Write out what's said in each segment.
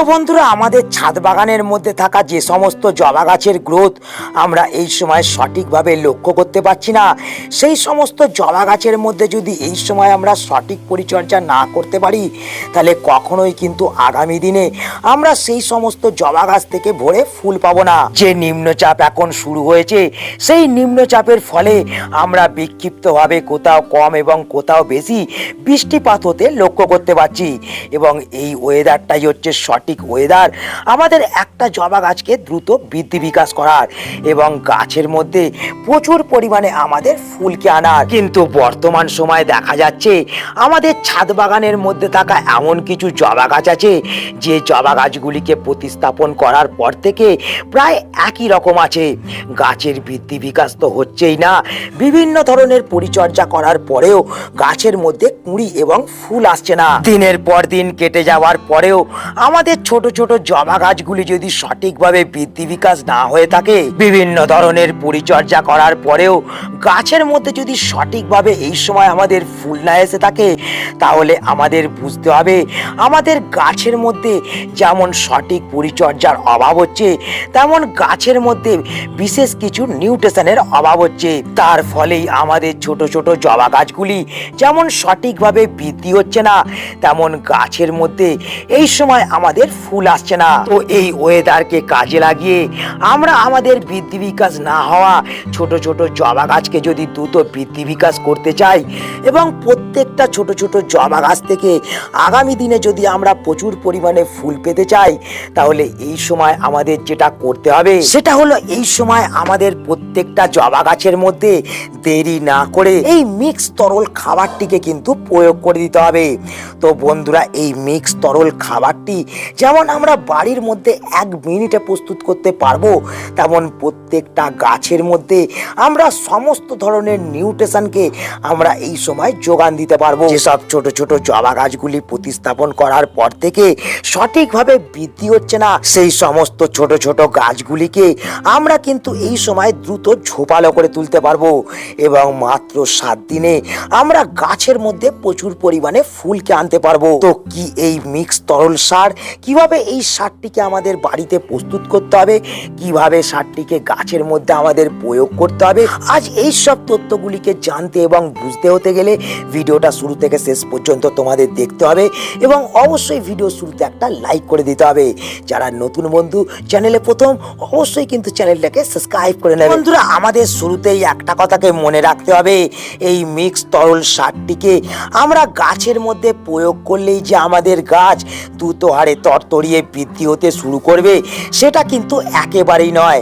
তো বন্ধুরা, আমাদের ছাদ বাগানের মধ্যে থাকা যে সমস্ত জবা গাছের গ্রোথ আমরা এই সময় সঠিকভাবে লক্ষ্য করতে পারছি না। সেই সমস্ত জবা গাছের মধ্যে যদি এই সময় আমরা সঠিক পরিচর্যা না করতে পারি, তাহলে কখনোই কিন্তু আগামী দিনে আমরা সেই সমস্ত জবা গাছ থেকে ভরে ফুল পাবো না। যে নিম্নচাপ এখন শুরু হয়েছে, সেই নিম্নচাপের ফলে আমরা বিক্ষিপ্তভাবে কোথাও কম এবং কোথাও বেশি বৃষ্টিপাত হতে লক্ষ্য করতে পারছি এবং এই ওয়েদারটাই হচ্ছে সঠিক ওয়েদার। আমাদের একটা জবা গাছকে দ্রুত বৃদ্ধি বিকাশ করার এবং গাছের মধ্যে প্রচুর পরিমাণে আমাদের ফুলকে আনার। কিন্তু বর্তমান সময়ে দেখা যাচ্ছে, আমাদের ছাদ বাগানের মধ্যে থাকা এমন কিছু জবা গাছ আছে, যে জবা গাছগুলিকে প্রতিস্থাপন করার পর থেকে প্রায় একই রকম আছে। গাছের বৃদ্ধি বিকাশ তো হচ্ছেই না। বিভিন্ন ধরনের পরিচর্যা করার পরেও গাছের মধ্যে কুঁড়ি এবং ফুল আসছে না। দিনের পর দিন কেটে যাওয়ার পরেও আমাদের ছোট ছোট জবা গাছগুলি যদি সঠিকভাবে বৃদ্ধি বিকাশ না হয়ে থাকে, বিভিন্ন ধরনের পরিচর্যা করার পরেও গাছের মধ্যে যদি সঠিকভাবে এই সময় আমাদের ফুল না এসে থাকে, তাহলে আমাদের বুঝতে হবে আমাদের গাছের মধ্যে যেমন সঠিক পরিচর্যার অভাব হচ্ছে, তেমন গাছের মধ্যে বিশেষ কিছু নিউট্রিশনের অভাব হচ্ছে। তার ফলেই আমাদের ছোট ছোট জবা গাছগুলি যেমন সঠিকভাবে বৃদ্ধি হচ্ছে না, তেমন গাছের মধ্যে এই সময় আমাদের ফুল আসছে না। তো এই ওয়েদারকে কাজে লাগিয়ে আমরা আমাদের বৃদ্ধি বিকাশ না হওয়া ছোট ছোট জবা গাছকে যদি দ্রুত বৃদ্ধি বিকাশ করতে চাই এবং প্রত্যেকটা ছোট ছোট জবা গাছ থেকে আগামী দিনে যদি আমরা প্রচুর পরিমাণে ফুল পেতে চাই, তাহলে এই সময় আমাদের যেটা করতে হবে, সেটা হলো এই সময় আমাদের প্রত্যেকটা জবা গাছের মধ্যে দেরি না করে এই মিক্স তরল খাবারটিকে কিন্তু প্রয়োগ করে দিতে হবে। তো বন্ধুরা, এই মিক্স তরল খাবারটি যেমন আমরা বাড়ির মধ্যে এক মিনিটে প্রস্তুত করতে পারব, তেমন প্রত্যেকটা গাছের মধ্যে আমরা সমস্ত ধরনের নিউট্রিশনকে আমরা এই সময় যোগান দিতে পারব। যেসব ছোট ছোট জবা গাছগুলি প্রতিস্থাপন করার পর থেকে সঠিকভাবে বৃদ্ধি হচ্ছে না, সেই সমস্ত ছোট ছোট গাছগুলিকে আমরা কিন্তু এই সময় দ্রুত ঝোপালো করে তুলতে পারব এবং মাত্র সাত দিনে আমরা গাছের মধ্যে প্রচুর পরিমাণে ফুলকে আনতে পারব। তো কি এই মিক্স তরল সার কীভাবে এই সারটিকে আমাদের বাড়িতে প্রস্তুত করতে হবে? কীভাবে সারটিকে গাছের মধ্যে আমাদের প্রয়োগ করতে হবে? আজ এই সব তথ্যগুলিকে জানতে এবং বুঝতে হতে গেলে ভিডিওটা শুরু থেকে শেষ পর্যন্ত তোমাদের দেখতে হবে এবং অবশ্যই ভিডিও শুরুতে একটা লাইক করে দিতে হবে। যারা নতুন বন্ধু, চ্যানেলে প্রথম, অবশ্যই কিন্তু চ্যানেলটাকে সাবস্ক্রাইব করে নেবে। বন্ধুরা, আমাদের শুরুতেই একটা কথাকে মনে রাখতে হবে। এই মিক্স তরল সারটিকে আমরা গাছের মধ্যে প্রয়োগ করলেই যে আমাদের গাছ দ্রুত হারে তরতরিয়ে বৃদ্ধি হতে শুরু করবে, সেটা কিন্তু একেবারেই নয়।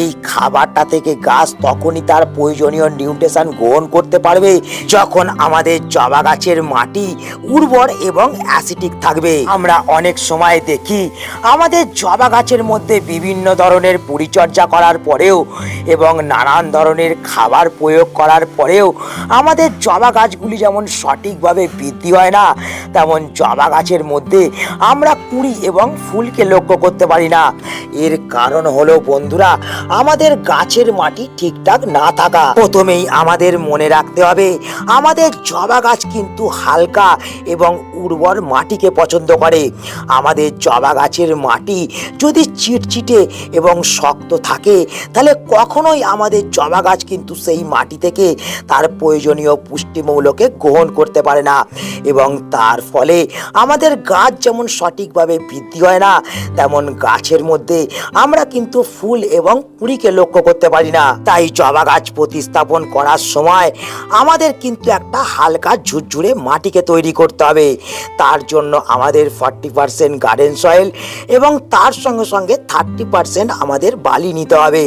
এই খাবারটা থেকে গাছ তখনই তার প্রয়োজনীয় নিউট্রিশন গ্রহণ করতে পারবে, যখন আমাদের জবা গাছের মাটি উর্বর এবং অ্যাসিডিক থাকবে। আমরা অনেক সময় দেখি, আমাদের জবা গাছের মধ্যে বিভিন্ন ধরনের পরিচর্যা করার পরেও এবং নানান ধরনের খাবার প্রয়োগ করার পরেও আমাদের জবা গাছগুলি যেমন সঠিকভাবে বৃদ্ধি হয় না, তেমন জবা গাছের মধ্যে আমরা কুড়ি এবং ফুলকে লক্ষ্য করতে পারি না। এর কারণ হলো, বন্ধুরা, আমাদের গাছের মাটি ঠিকঠাক না থাকা। প্রথমেই আমাদের মনে রাখতে হবে, আমাদের জবা গাছ কিন্তু হালকা এবং উর্বর মাটিকে পছন্দ করে। আমাদের জবা গাছের মাটি যদি চিটচিটে এবং শক্ত থাকে, তাহলে কখনোই আমাদের জবা গাছ কিন্তু সেই মাটি থেকে তার প্রয়োজনীয় পুষ্টিমূলকে গ্রহণ করতে পারে না। এবং তার ফলে আমাদের গাছ যেমন সঠিকভাবে বৃদ্ধি হয় না। তেমন গাছের মধ্যে আমরা কিন্তু ফুল এবং কুড়িকে লক্ষ্য করতে পারি না। তাই জবা গাছ প্রতিস্থাপন করার সময় আমাদের কিন্তু একটা হালকা ঝুরঝুরে মাটিকে তৈরি করতে হবে। তার জন্য আমাদের ফর্টি পার্সেন্ট গার্ডেন সয়েল এবং তার সঙ্গে সঙ্গে থার্টি পার্সেন্ট আমাদের বালি নিতে হবে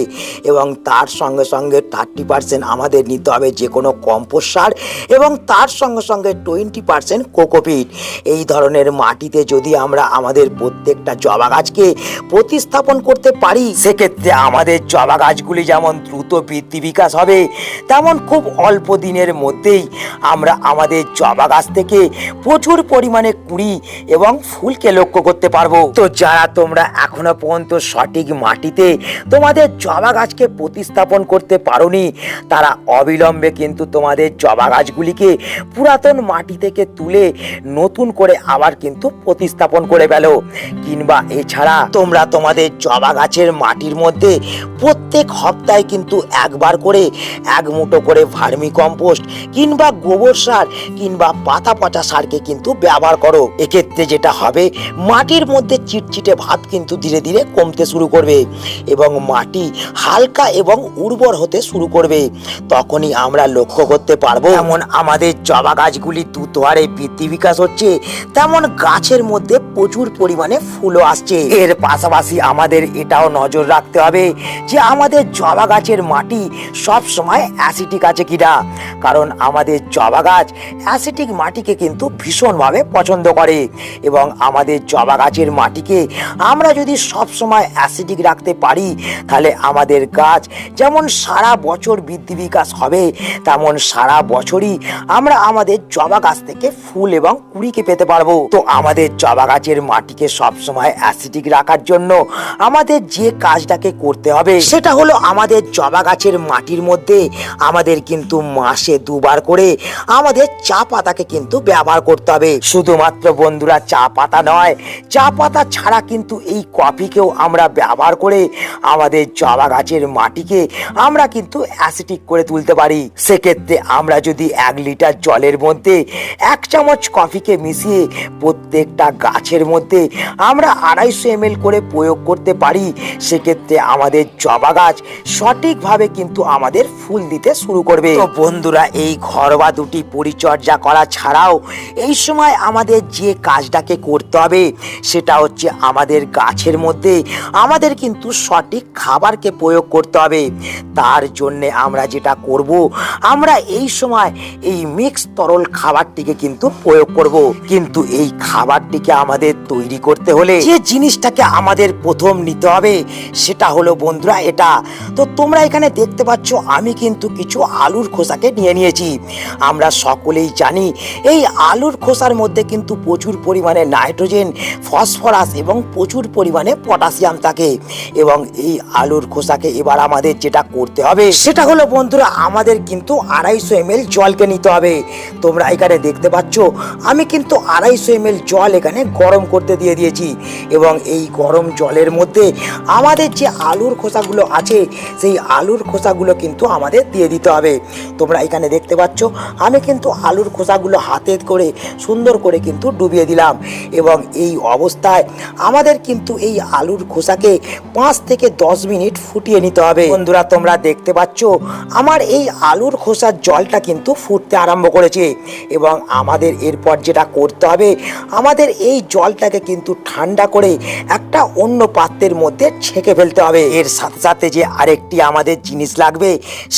এবং তার সঙ্গে সঙ্গে থার্টি পার্সেন্ট আমাদের নিতে হবে যে কোনো কম্পোস্ট সার এবং তার সঙ্গে সঙ্গে টোয়েন্টি পার্সেন্ট কোকোপিট এই ধরনের মাটিতে যদি আমরা আমাদের প্রত্যেকটা জবা গাছকে প্রতিস্থাপন করতে পারি। সেক্ষেত্রে আমাদের জবা গাছগুলি যেমন দ্রুত বৃদ্ধি বিকাশ হবে, তেমন খুব অল্প দিনের মধ্যেই আমরা আমাদের জবা গাছ থেকে প্রচুর পরিমাণে কুড়ি এবং ফুলকে লক্ষ্য করতে পারব। তো যারা তোমরা এখনও পর্যন্ত সঠিক মাটিতে তোমাদের জবা গাছকে প্রতিস্থাপন করতে পারোনি, তারা অবিলম্বে কিন্তু তোমাদের জবা গাছগুলিকে পুরাতন মাটি থেকে তুলে নতুন করে আবার কিন্তু প্রতিস্থাপন করে ফেলো। গেল কিংবা এছাড়া তোমরা তোমাদের জবা গাছের মাটির মধ্যে প্রত্যেক সপ্তাহে কিন্তু একবার করে এক মুঠো করে ভার্মি কম্পোস্ট কিংবা গোবর সার কিংবা পাতা পচা সারকে কিন্তু ব্যবহার করো। এক্ষেত্রে যেটা হবে, মাটির মধ্যে চিটচিটে ভাব কিন্তু ধীরে ধীরে কমতে শুরু করবে এবং মাটি হালকা এবং উর্বর হতে শুরু করবে। তখনই আমরা লক্ষ্য করতে পারব, যেমন আমাদের জবা গাছগুলি দ্রুত হারে বৃদ্ধি বিকাশ হচ্ছে, তেমন গাছের মধ্যে প্রচুর পরিমাণে ফুলও আসছে। এর পাশাপাশি আমাদের এটাও নজর রাখতে হবে যে আমাদের জবা গাছের মাটি সব সময় অ্যাসিটিক আছে কিনা। কারণ আমাদের জবা গাছ অ্যাসিটিক মাটিকে কিন্তু ভীষণভাবে পছন্দ করে এবং আমাদের জবা গাছের মাটিকে আমরা যদি সব সময় অ্যাসিডিক রাখতে পারি, তাহলে আমাদের গাছ যেমন সারা বছর বৃদ্ধি বিকাশ হবে, তেমন সারা বছরই আমরা আমাদের জবা গাছ থেকে ফুল এবং কুড়িকে পেতে পারব। তো আমাদের জবা গাছের মাটিকে সব সময় অ্যাসিডিক রাখার জন্য আমাদের যে কাজটাকে করতে হবে, সেটা হলো আমাদের জবা গাছের মাটির মধ্যে আমাদের কিন্তু মাসে দুবার করে আমাদের চা পাতাকে কিন্তু ব্যবহার করতে হবে। শুধুমাত্র বন্ধুরা, চা পাতা নয়, চা পাতা ছাড়া কিন্তু এই কফিকেও আমরা ব্যবহার করে আমাদের জবা গাছের মাটিকে আমরা কিন্তু অ্যাসিটিক করে তুলতে পারি। সেক্ষেত্রে আমরা যদি এক লিটার জলের মধ্যে এক চামচ কফিকে মিশিয়ে প্রত্যেকটা গাছের মধ্যে আমরা আড়াইশো এম করে প্রয়োগ করতে পারি। সেক্ষেত্রে আমাদের জবা গাছ সঠিকভাবে কিন্তু আমাদের ফুল দিতে শুরু করবে। তো বন্ধুরা, এই ঘরোয়া দুটি পরিচর্যা করা ছাড়াও এই সময় আমাদের যে কাজটাকে করতে হবে, সেটা হচ্ছে আমাদের গাছের মধ্যে আমাদের কিন্তু সঠিক খাবারকে প্রয়োগ করতে হবে। তার জন্যে আমরা যেটা করব, আমরা এই সময় এই মিক্স তরল খাবারটিকে কিন্তু প্রয়োগ করব। কিন্তু এই খাবারটিকে আমাদের তৈরি করতে হলে যে জিনিসটাকে আমাদের প্রথম নিতে হবে, সেটা হলো, বন্ধুরা, এটা। তো তোমরা এখানে দেখতে পাচ্ছ, আমি কিন্তু কিছু আলুর খোসাকে নিয়ে নিয়েছি। আমরা সকলেই জানি, এই আলুর খোসার মধ্যে কিন্তু প্রচুর পরিমাণে নাইট্রোজেন, ফসফরাস এবং প্রচুর পরিমাণে পটাশিয়াম থাকে। এবং এই আলুর খোসাকে এবার আমাদের যেটা করতে হবে, সেটা হলো, বন্ধুরা, আমাদের কিন্তু আড়াইশো এম জলকে নিতে হবে। তোমরা এখানে দেখতে পাচ্ছ, আমি কিন্তু আড়াইশো এম জল এখানে গরম করতে দিয়ে দিয়েছি এবং এই গরম জলের মধ্যে আমাদের যে আলুর খোসাগুলো আছে, সেই আলুর খোসাগুলো কিন্তু আমাদের দিয়ে দিতে হবে। তোমরা এখানে দেখতে পাচ্ছ, আমি কিন্তু আলুর খোসাগুলো হাতে করে সুন্দর করে কিন্তু ডুবিয়ে দিলাম এবং এই অবস্থায় আমাদের কিন্তু এই আলুর খোসাকে পাঁচ থেকে দশ মিনিট ফুটিয়ে নিতে হবে। বন্ধুরা, তোমরা দেখতে পাচ্ছ, আমার এই আলুর খোসার জলটা কিন্তু ফুটতে আরম্ভ করেছে এবং আমাদের এরপর যেটা করতে হবে, আমাদের এই জলটাকে কিন্তু ঠান্ডা করে একটা অন্য পাত্রের মধ্যে ছেঁকে ফেলতে হবে। এর সাথে সাথে যে আরেকটি আমাদের জিনিস লাগবে,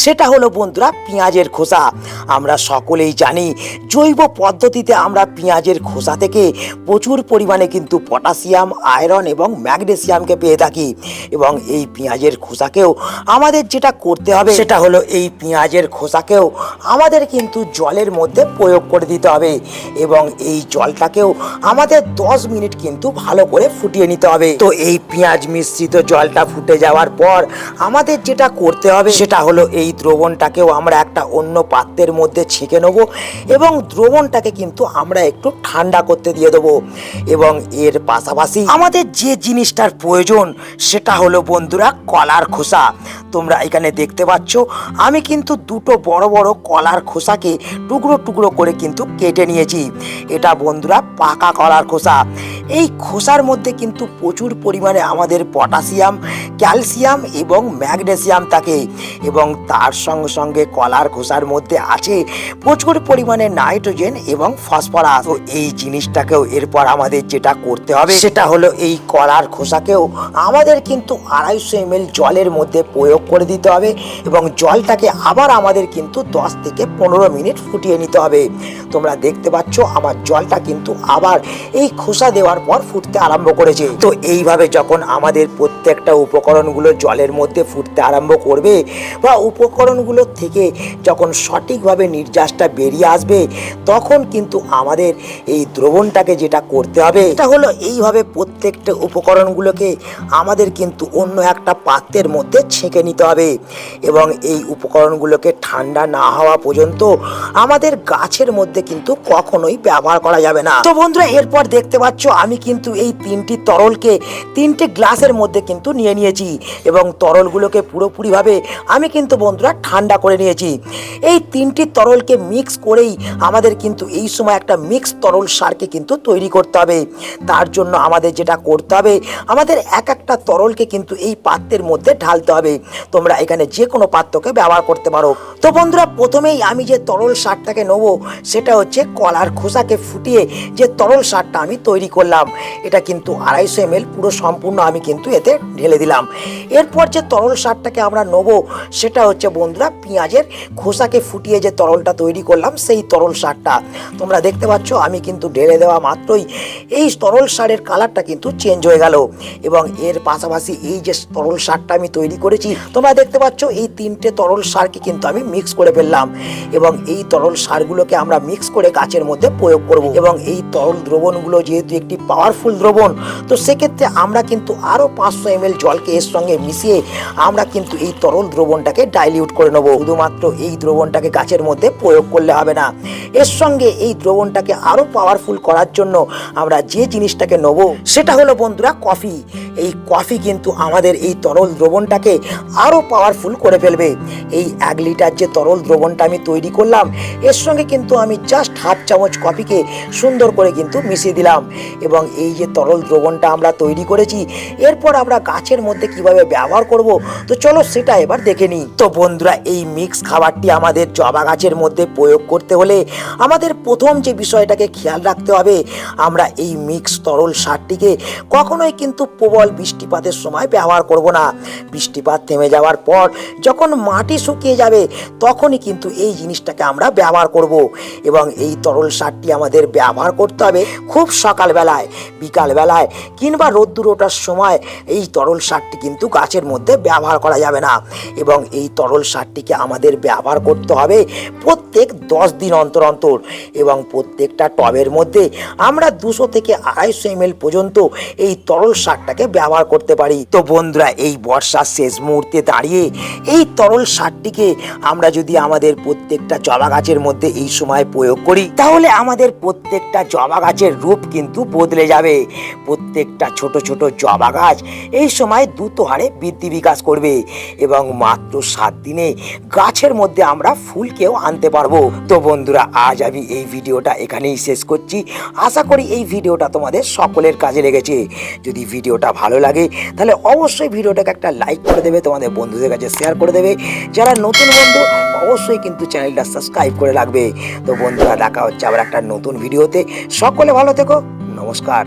সেটা হলো বন্ধুরা পেঁয়াজের খোসা। আমরা সকলেই জানি জৈব পদ্ধতিতে আমরা পেঁয়াজের খোসা থেকে প্রচুর পরিমাণে কিন্তু পটাশিয়াম, আয়রন এবং ম্যাগনেসিয়ামকে পেয়ে থাকি এবং এই পেঁয়াজের খোসাকেও আমাদের যেটা করতে হবে, সেটা হলো এই পেঁয়াজের খোসাকেও আমাদের কিন্তু জলের মধ্যে প্রয়োগ করে দিতে হবে এবং এই জলটাকেও আমাদের দশ মিনিট কিন্তু ভালো করে ফুটিয়ে নিতে হবে। তো এই পেঁয়াজ মিশ্রিত জলটা ফুটে যাওয়ার পর আমাদের যেটা করতে হবে সেটা হলো এই দ্রবণটাকেও আমরা একটা অন্য পাত্রের মধ্যে ছেঁকে নেব এবং দ্রবণটাকে কিন্তু আমরা একটু ঠান্ডা করতে দিয়ে দেবো। এবং এর পাশাপাশি আমাদের যে জিনিসটার প্রয়োজন সেটা হলো বন্ধুরা কলার খোসা। তোমরা এখানে দেখতে পাচ্ছ, আমি কিন্তু দুটো বড় বড় কলার খোসাকে টুকরো টুকরো করে কিন্তু কেটে নিয়েছি। এটা বন্ধুরা পাকা কলার খোসা। এই খোসার মধ্যে কিন্তু প্রচুর পরিমাণে আমাদের পটাশিয়াম, ক্যালসিয়াম এবং ম্যাগনেসিয়াম থাকে এবং তার সঙ্গে সঙ্গে কলার খোসার মধ্যে আছে প্রচুর পরিমাণে নাইট্রোজেন এবং ফসফরাস। তো এই জিনিসটাকেও এরপর আমাদের যেটা করতে হবে সেটা হলো এই কলার খোসাকেও আমাদের কিন্তু আড়াইশো এম জলের মধ্যে প্রয়োগ করে দিতে হবে এবং জলটাকে আবার আমাদের কিন্তু দশ থেকে পনেরো মিনিট ফুটিয়ে নিতে হবে। তোমরা দেখতে পাচ্ছ আমার জলটা কিন্তু আবার এই খোসা দেওয়ার পর ফুটতে আরম্ভ করেছে। তো এইভাবে যখন আমাদের প্রত্যেকটা উপকরণগুলো জলের মধ্যে ফুটতে আরম্ভ করবে বা উপকরণগুলোর থেকে যখন সঠিকভাবে নির্যাসটা বেরিয়ে আসবে, তখন কিন্তু আমাদের এই দ্রবণটাকে যেটা করতে হবে এটা হলো এইভাবে প্রত্যেকটা উপকরণগুলোকে আমাদের কিন্তু অন্য একটা পাত্রের মধ্যে ছেঁকে নিতে হবে এবং এই উপকরণগুলোকে ঠান্ডা না হওয়া পর্যন্ত আমাদের গাছের মধ্যে কিন্তু কখনোই ব্যবহার করা যাবে না। তো বন্ধুরা, এরপর দেখতে পাচ্ছ আমি কিন্তু এই তিনটি তরলকে তিনটি গ্লাসের মধ্যে কিন্তু নিয়ে নিয়েছি এবং তরলগুলোকে পুরোপুরিভাবে আমি কিন্তু বন্ধুরা ঠান্ডা করে নিয়েছি। এই তিনটি তরলকে মিক্স করেই আমাদের কিন্তু এই সময় একটা মিক্স তরল সারকে কিন্তু তৈরি করতে হবে। তার জন্য আমাদের যেটা করতে হবে, আমাদের এক একটা তরলকে কিন্তু এই পাত্রের মধ্যে ঢালতে হবে। তোমরা এখানে যে কোনো পাত্রকে ব্যবহার করতে পারো। তো বন্ধুরা, প্রথমেই আমি যে তরল সারটাকে নেব, সেটা হচ্ছে কলার খোসাকে ফুটিয়ে যে তরল সারটা আমি তৈরি করলাম। এটা কিন্তু আড়াইশো এম পুরো সম্পূর্ণ আমি কিন্তু এতে ঢেলে দিলাম। এরপর যে তরল সারটাকে আমরা নেব, সেটা হচ্ছে বন্ধুরা পেঁয়াজের খোসাকে ফুটিয়ে যে তরলটা তৈরি করলাম, সেই তরল সারটা। তোমরা দেখতে পাচ্ছ, আমি কিন্তু ঢেলে দেওয়া মাত্রই এই তরল সারের কালারটা কিন্তু চেঞ্জ হয়ে গেল। এবং এর পাশাপাশি এই যে তরল সারটা আমি তৈরি করেছি, তোমরা দেখতে পাচ্ছ, এই তিনটে তরল সারকে কিন্তু আমি মিক্স করে ফেললাম। এবং এই তরল সারগুলোকে আমরা মিক্স করে গাছের মধ্যে প্রয়োগ করব। এবং এই তরল দ্রবণগুলো যেহেতু একটি পাওয়ারফুল দ্রবণ। তো সেক্ষেত্রে আমরা কিন্তু আরও পাঁচশো এম জলকে এর সঙ্গে মিশিয়ে আমরা কিন্তু এই তরল দ্রবণটাকে ডাইলিউট করে নেব। শুধুমাত্র এই দ্রবণটাকে গাছের মধ্যে প্রয়োগ করলে হবে না। এর সঙ্গে এই দ্রবণটাকে আরও পাওয়ারফুল করার জন্য আমরা যে জিনিসটাকে নেব, সেটা হলো বন্ধুরা কফি। এই কফি কিন্তু আমাদের এই তরল দ্রবণটাকে আরও পাওয়ারফুল করে ফেলবে। এই এক লিটার যে তরল দ্রবণটা আমি তৈরি করলাম, এর সঙ্গে কিন্তু আমি জাস্ট হাফ চামচ কফিকে সুন্দর করে কিন্তু মিশিয়ে দিলাম। এবং এই যে তরল দ্রবণটা আমরা তৈরি করেছি, এরপর আমরা গাছের মধ্যে কীভাবে ব্যবহার করব? তো চলো সেটা এবার দেখে নিই। তো বন্ধুরা, এই মিক্স খাবারটি আমাদের জবা গাছের মধ্যে প্রয়োগ করতে হলে আমাদের প্রথম যে বিষয়টাকে খেয়াল রাখতে হবে, আমরা এই মিক্স তরল সারটিকে কখনোই কিন্তু প্রবল বৃষ্টিপাতের সময় ব্যবহার করব না। বৃষ্টিপাত থেমে যাওয়ার পর যখন মাটি শুকিয়ে যাবে, তখনই কিন্তু এই জিনিসটাকে আমরা ব্যবহার করব। এবং এই তরল সারটি আমাদের ব্যবহার করতে হবে খুব সকালবেলায় বিকালবেলায় কিংবা রোদ্দুর ওঠার সময় এই তরল সারটি কিন্তু গাছের মধ্যে ব্যবহার করা যাবে না। এবং এই তরল সারটিকে আমাদের ব্যবহার করতে হবে প্রত্যেক দশ দিন অন্তর অন্তর। এবং প্রত্যেকটা টবের মধ্যে আমরা দুশো থেকে আড়াইশো এম পর্যন্ত এই তরল সারটাকে ব্যবহার করতে পারি। তো বন্ধুরা, এই বর্ষার শেষ মুহূর্তে দাঁড়িয়ে এই তরল সারটিকে আমরা যদি আমাদের প্রত্যেকটা জবা গাছের মধ্যে এই সময় প্রয়োগ করি, তাহলে আমাদের প্রত্যেকটা জবা গাছের রূপ কিন্তু বদলে যাবে। প্রত্যেকটা ছোট ছোট জবা গাছ এই সময় দ্রুত হারে বৃদ্ধি বিকাশ করবে এবং মাত্র সাত দিনে গাছের মধ্যে আমরা ফুলকেও আনতে পারব। তো বন্ধুরা, আজ আমি এই ভিডিওটা এখানেই শেষ করছি। আশা করি এই ভিডিওটা তোমাদের সকলের কাজে লেগেছে। যদি ভিডিওটা ভালো লাগে, তাহলে অবশ্যই ভিডিওটাকে একটা লাইক করে দেবে, তোমাদের বন্ধুদের কাছে শেয়ার করে দেবে। যারা নতুন বন্ধু, অবশ্যই কিন্তু চ্যানেলটা সাবস্ক্রাইব করে রাখবে। তো বন্ধুরা, দেখা হচ্ছে আবার একটা নতুন ভিডিওতে। সকলে ভালো থেকো। নমস্কার